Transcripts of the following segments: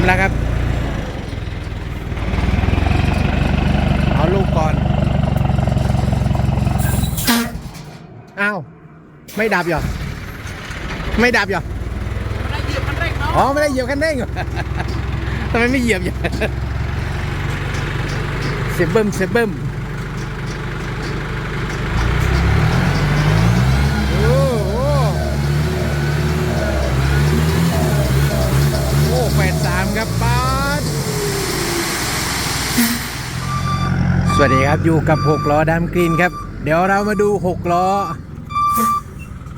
ำแล้วครับ เอาลูกก่อน อ้าว ไม่ดับเหรอ ไม่ดับเหรออะไรเหยียบมันเร่งเนาะอ๋อ ไม่ได้เหยียบคันเร่งเหรอทำไมไม่เหยียบอย่างเซเบิ้มเซเบิ้ม สวัสดีครับอยู่กับหกล้อดามกรีนครับ เดี๋ยวเรามาดูหกล้อ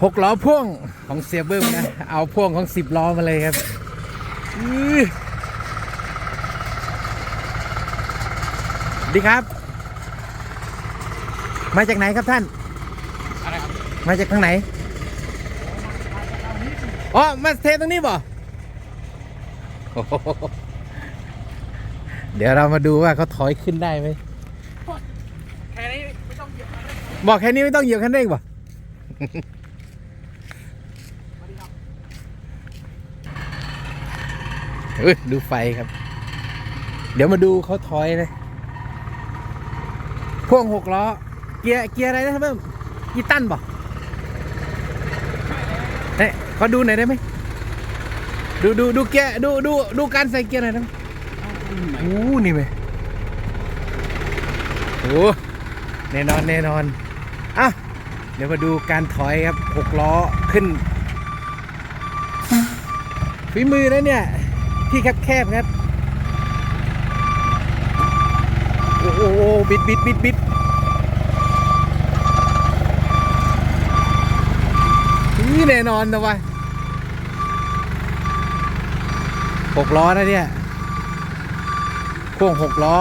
หกล้อพ่วงของเสียเบิ้มนะ เอาพ่วงของสิบล้อมาเลยครับดีครับ มาจากไหนครับท่านอะไรครับมาจากทางไหนอ๋อมาเทตรงนี้บ่เดี๋ยวเรามาดูว่าเขาถอยขึ้นได้ไหม แค่นี้ไม่ต้องเหยีย บมันเร่งบอกแค่นี้ไม่ต้องเหยียบคันเร่งบ่เอ้ยดูไฟครับ เดี๋ยวมาดูเขาถอยเลยพ่วงหกล้อ เกียร์เกียร์อะไรนะครับเพิ่มกีตันบ่เฮ้ยขอดูหน่อยได้ไหมดูดูดูเกียร์ดูดูดูการใส่เกียร์หน่อยได้ไหมโอ้นี่ไหมโอ้แน่นอนแน่นอน อะเดี๋ยวมาดูการถอยครับหกล้อขึ้นฝีมือนะเนี่ย ที่แคบๆครับ โอ้โหบิดบิดบิดบิดนี่แน่นอนนะวะหกล้อนะเนี่ยพ่วงหกล้อ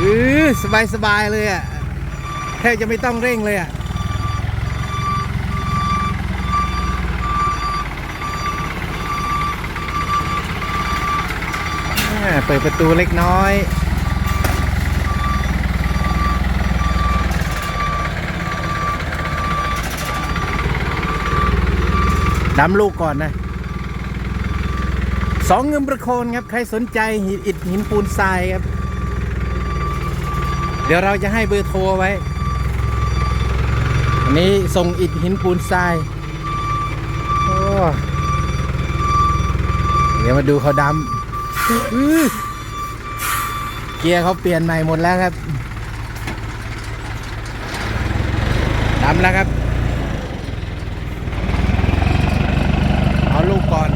อือ สบายสบายเลยอะแทบจะไม่ต้องเร่งเลยอะอ่าเปิดประตูเล็กน้อยดำลูกก่อนนะสองเงินประโคนครับ ใครสนใจหินอิฐหินปูนทรายครับ เดี๋ยวเราจะให้เบอร์โทรไว้ อันนี้ส่งอิฐหินปูนทรายเดี๋ยวมาดูเขาดำเกียร์เขาเปลี่ยนใหม่หมดแล้วครับดำแล้วครับ เอาลูกก่อน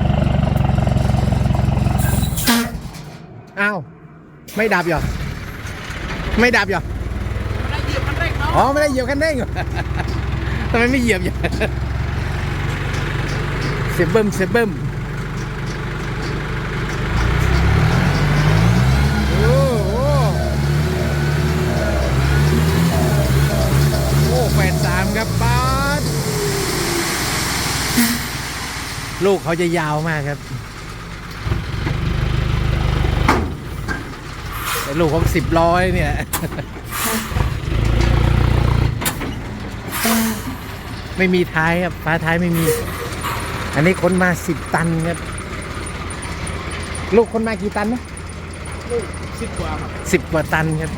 อ้าว ไม่ดับเหรอ ไม่ดับเหรออะไรเหยียบมันเร่งเนาะอ๋อไม่ได้เหยียบคันเร่งเหรอทำไมไม่เหยียบอย่างเซเบิ้มเซเบิ้มโอ้โหโอ้แปดสามครับป้าดลูกเขาจะยาวมากครับแต่ ลูกของสิบร้อยเนี่ยไม่มีท้ายครับฟ้าท้ายไม่มี อันนี้คนมาสิบตันครับ ลูกคนมากี่ตันนะลูกสิบกว่าครับสิบกว่าตันครับ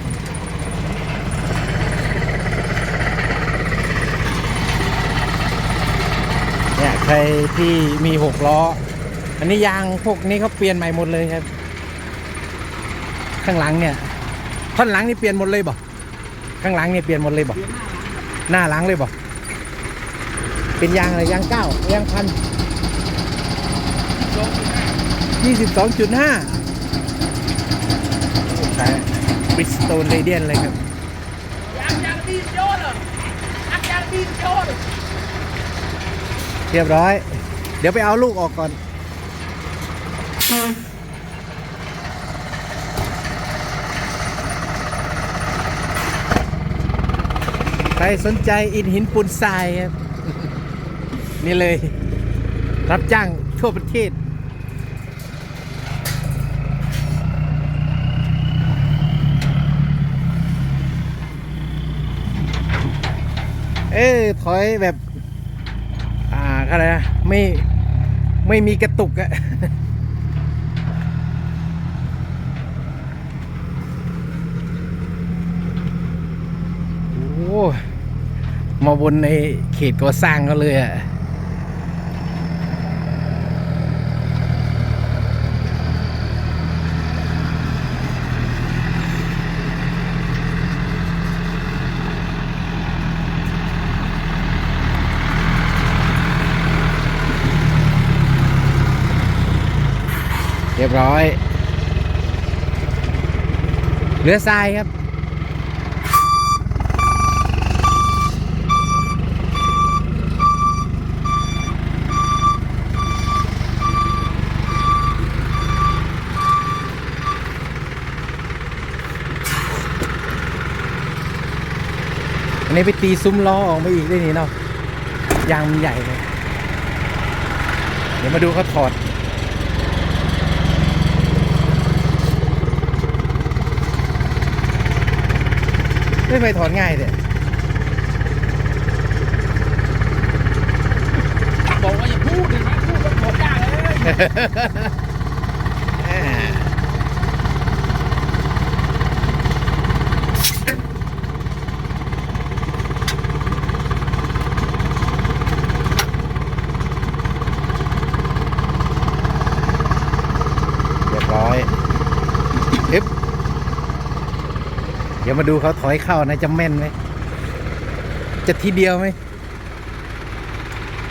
เนี่ยใครที่มีหกล้อ อันนี้ยางพวกนี้เขาเปลี่ยนใหม่หมดเลยครับ ข้างหลังเนี่ยท่อนหลังนี่เปลี่ยนหมดเลยบ่ข้างหลังเนี่ยเปลี่ยนหมดเลยบ่เปลี่ยนหน้าหลังหน้าหลังเลยบ่เป็นยางอะไรยางเก้ายางพันยี่สิบสองจุดห้าบิสโตนเรเดียนเลยครับยางยางบีโยนเหรออักยางบีโยนเรียบร้อย เดี๋ยวไปเอาลูกออกก่อน รสนใจอินหินปูนทรายครับ นี่เลย รับจ้างทั่วประเทศ เออถอยแบบ อ่าอะไรนะไม่ไม่มีกระตุกอะโอ้ มาบนในเขตก่อสร้างเขาเลยอะเรียบร้อย เหลือทรายครับ นนี้ไปตีซุ้มล้อออกมาอีกได้นี่เนาะยางมันใหญ่เลยเดี๋ยวมาดูเขาถอดไม่ไปถอนง่ายเลยบอกว่าอย่าพูดเลยนะพูดแล้วถอดยากเลย เรียบร้อยอึ๊บเดี๋ ยวมาดูเขาถอยเข้านะจะแม่นไหมจะทีเดียวไหม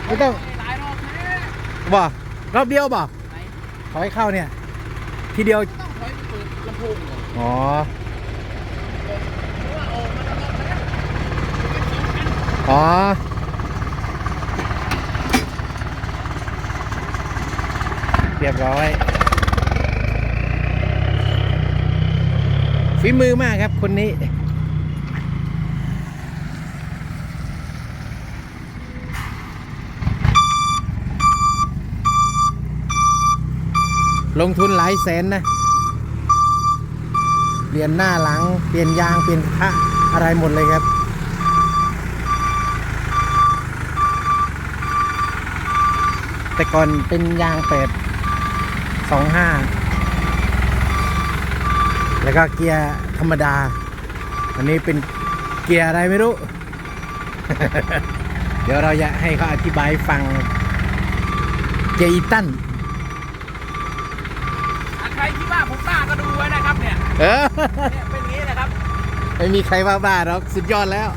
ไม่ต้องหลายรอบแน่บ่รอบเดียวบ่ไหนถอยเข้าเนี่ย ทีเดียวต้องถอยไปเปิดลำโพงก่อนอ๋อเพราะว่าออกมาแล้วรอบแล้วอ๋อเรียบร้อย ฝีมือมากครับคนนี้ ลงทุนหลายแสนนะ เปลี่ยนหน้าหลัง เปลี่ยนยาง เปลี่ยนพระอะไรหมดเลยครับแต่ก่อนเป็นยางเป็ดสองห้า แล้วก็เกียร์ธรรมดา อันนี้เป็นเกียร์อะไรไม่รู้ เดี๋ยวเราจะให้เขาอธิบายให้ฟังเกียร์อีตันอะใครคิดว่าผมบ้าก็ดูไว้นะครับเนี่ยเออเนี่ยเป็นอย่างนี้นะครับไม่มีใครว่าบ้าหรอกสุดยอดแล้ว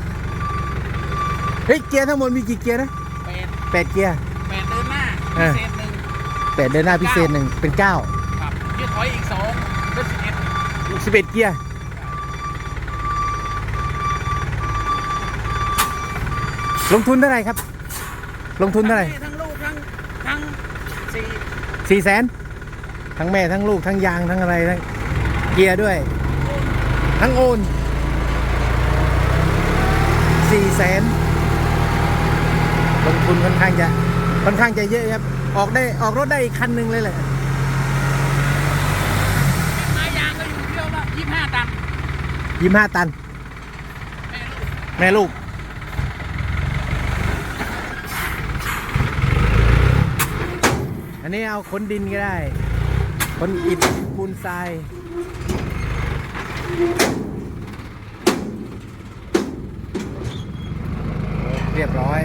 เฮ้ยเกียร์ทั้งหมดมีกี่เกียร์นะแปดแปดเกียร์ แปดเดินหน้าเออพิเศษหนึ่งแปดเดินหน้าพิเศษหนึ่งเป็นเก้าครับยืดถอยอีกสองเป็นสิบเอ็ด สิบเอ็ดเกียร์ลงทุนเท่าไหร่ครับ ลงทุนเท่าไหร่ทั้งลูกทั้งทั้งสี่สี่แสนทั้งแม่ทั้งลูกทั้งยางทั้งอะไรทั้งเกียร์ด้วย ทั้งโอนสี่แสนลงทุนค่อนข้างจะค่อนข้างจะเยอะครับ ออกได้ออกรถได้อีกคันหนึ่งเลยแหละ ไม้ยางก็อยู่เที่ ยวละยี่สิบห้าตันยี่ห้าตันแม่ลูกแม่ลูก อันนี้เอาขนดินก็ได้ขนอิฐปูนทรายเรียบร้อย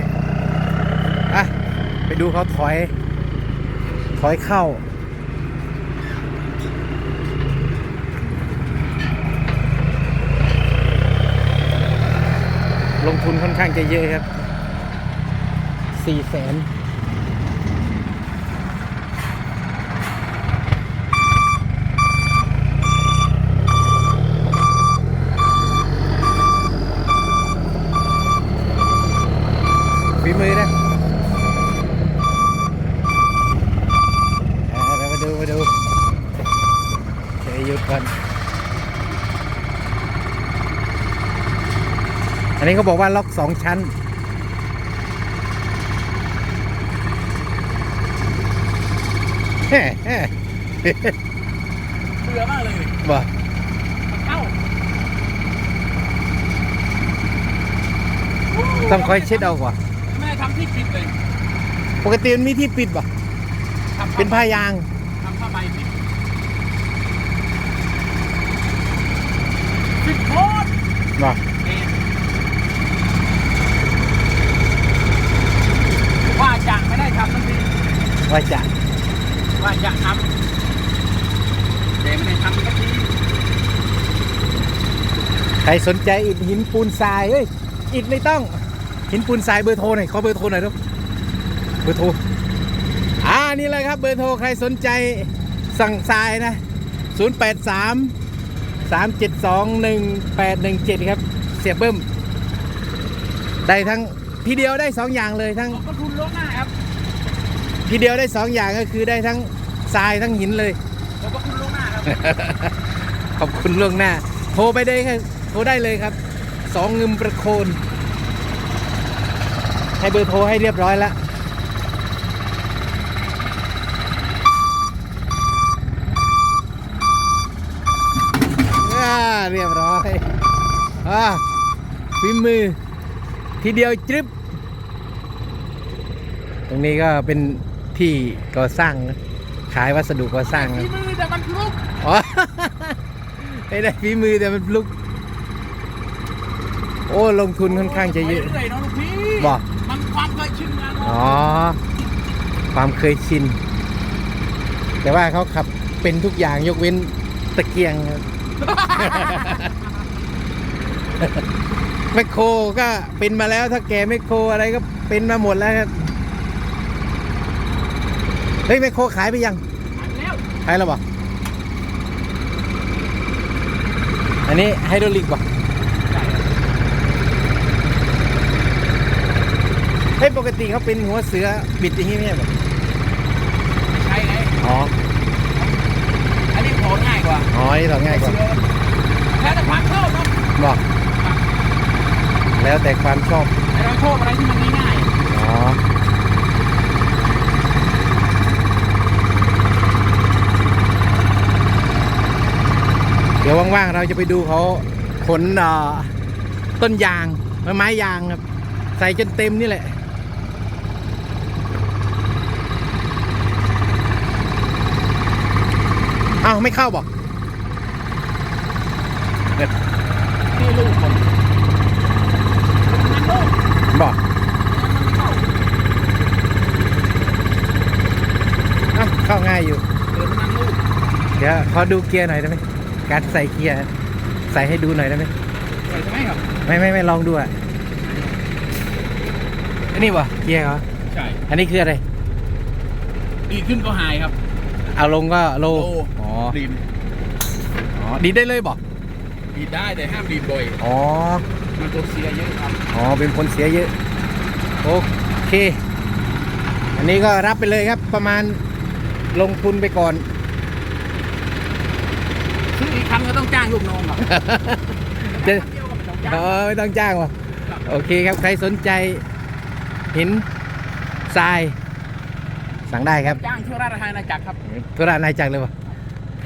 อะ ไปดูเขาถอย ถอยเข้า ลงทุนค่อนข้างจะเยอะครับสี่แสนฝีมือนะอ่าเรามาดู มาดูเดี๋ยวหยุดก่อน อั นนี้เขาบอกว่าล็อกสองชั้นแฮ่แฮ่เบื่อมากเลยบ่เข้าต้องคอยเช็ดเอากว่าไม่ได้ทำที่ผิดเลย ปกติมันมีที่ปิดป่ะทำเป็นผ้ายาง ทำผ้าใบปิดปิดโคตร ป่ะ ว่าจะไม่ได้ทำทันที ว่าจะว่าจะทำแต่ไม่ได้ทำสักทีใครสนใจอิฐหินปูนทรายเอ้ยอิฐไม่ต้อง หินปูนทรายเบอร์โทรหน่อยขอเบอร์โทรหน่อยลูกเบอร์โทรอ่านี่เลยครับเบอร์โทรใครสนใจสั่งทรายนะ 083 372 1817 ครับ เสียเบิ้มได้ทั้งทีเดียวได้สองอย่างเลยทั้งขอบพระคุณล่วงหน้าครับ ทีเดียวได้สองอย่างก็คือได้ทั้งทรายทั้งหินเลย ขอบพระคุณล่วงหน้าครับขอบคุณล่วงหน้า โทรไปได้ครับโทรได้เลยครับสองเงิมประโคน ให้เบอร์โทรให้เรียบร้อยแล้วอ่าเรียบร้อยอ่าฝีมือ ทีเดียวจริบตรงนี้ก็เป็น ที่ก่อสร้างนะขายวัสดุก่อสร้างฝีนะมือแต่มันคลุกอ๋อไม่ได้ฝีมือแต่มันลุก โอ้ลงทุนค่อนข้างจะเยอะไปรื่อยๆเนาะลูกพี่บอกมันความเคยชินมาเนาะอ๋อ ความเคยชิน แต่ว่าเขาขับเป็นทุกอย่างยกเว้นตะเกียงครับแมคโครก็เป็นมาแล้วถ้าแกแมคโครอะไรก็เป็นมาหมดแล้วครับ เฮ้ยแมคโครขายไปยังหันแล้วขายแล้วบ่อันนี้ไฮดรอลิกบ่เฮ้ยปกติเขาเป็นหัวเสือบิดอย่างนี้ไม่ใช่บ่ไม่ใช่ไง อ๋ออันนี้ถอนง่ายกว่าอ๋อนี่เราง่ายกว่าเสือแล้วแต่ความชอบเนาะบอกแล้วแต่ความชอบแต่เราชอบอะไรที่มันง่ายอ๋อ เดี๋ยวว่างๆเราจะไปดูเขาขนเอ่อต้นยางไม้ไม้ยางครับ ใส่จนเต็มนี่แหละอ้าวไม่เข้าบอกๆนี่ลูกผมมันลูกบอกอ้าวเข้าง่ายอยู่เปิดมันลูกเดี๋ยวขอดูเกียร์หน่อยได้ไหม การใส่เกียร์ใส่ให้ดูหน่อยได้ไหมใช่ไหมครับไม่ไม่ไม่ลองดูอะอันนี้วะเกียร์เหรอใช่อันนี้คืออะไร ดีขึ้นก็หายครับ เอาลงก็โลโลอ๋อดีดอ๋อดีดได้เลยบอกดีดได้แต่ห้ามดีดบ่อยอ๋อมันตัวเสียเยอะครับอ๋อเป็นคนเสียเยอะโอเค อันนี้ก็รับไปเลยครับประมาณลงทุนไปก่อน ซื้ออีกครั้งก็ต้องจ้างลูกน้องครับจะเดียวก็ไม่ต้องจ้างเออไม่ต้องจ้างวะโอเคครับใครสนใจเห็นทราย สั่งได้ครับจ้างช่วยราชทานอาจักรครับธุระนายจักรเลยวะ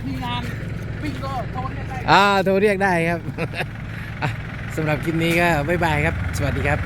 มีงานปิ้งก็โทรเรียกได้อ่าโทรเรียกได้ครับอะสำหรับคลิปนี้ก็บ๊ายบายครับ สวัสดีครับ